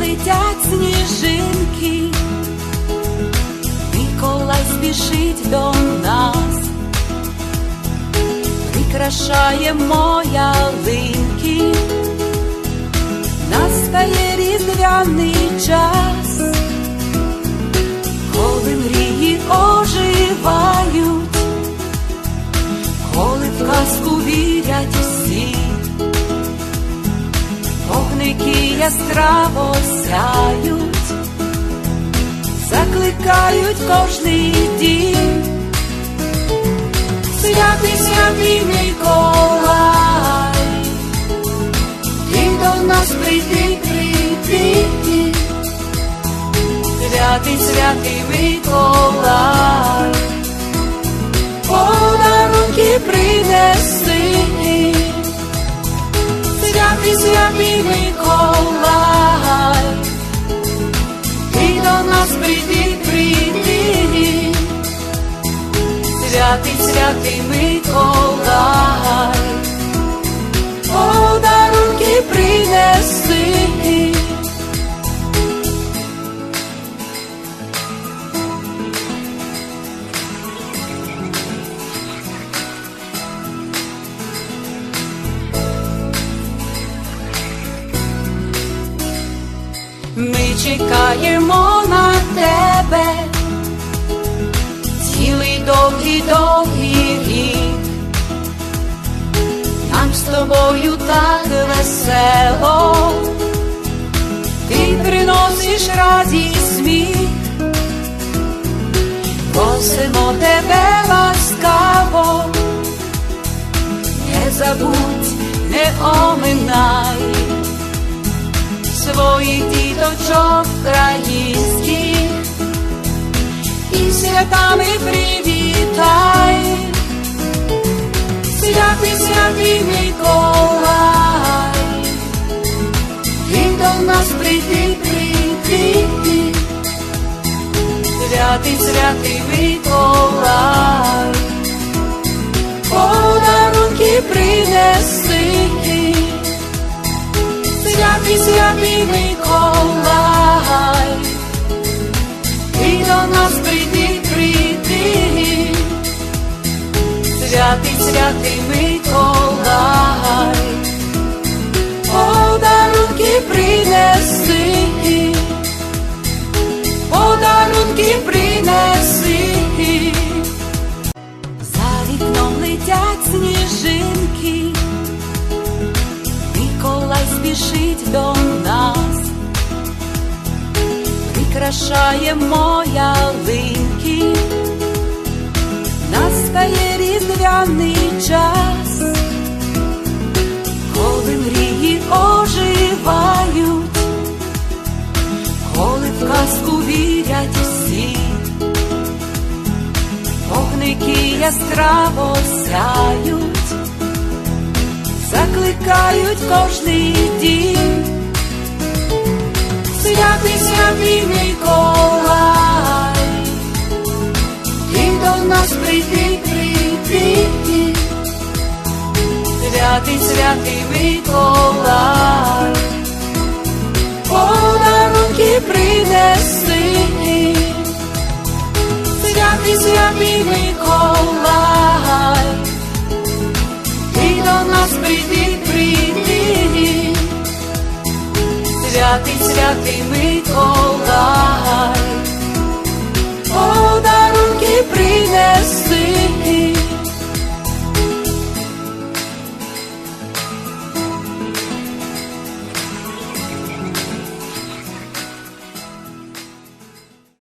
летять сніжинки, Миколай спішить до нас, прикрашає моя ялинки, настає різдвяний час, яскраво сяють, закликають кожний дім. Святий святий Миколай, ти до нас прийди, прийди, святий святий Миколай, подарунки принеси. Святий святий Миколай, святий Миколай, подарунки принеси. Чекаємо на тебе, довгий довгий рік. Нам з тобою так весело, ти приносиш радість сміх, просимо тебе ласкаво, не забудь, не оминай своїх діточок українських і святами привітай, святий святий Миколай, ти до нас прийди, прийди, святий святий Миколай, подарунки принеси. Святий святий Миколай, летять сніжинки. Миколай спішить до нас, прикрашає моя ялинки, настає яскраво сяють закликають кожний дім. Святий святий Миколай, ти до нас прийди, прийди, святий святий Миколай, святий святий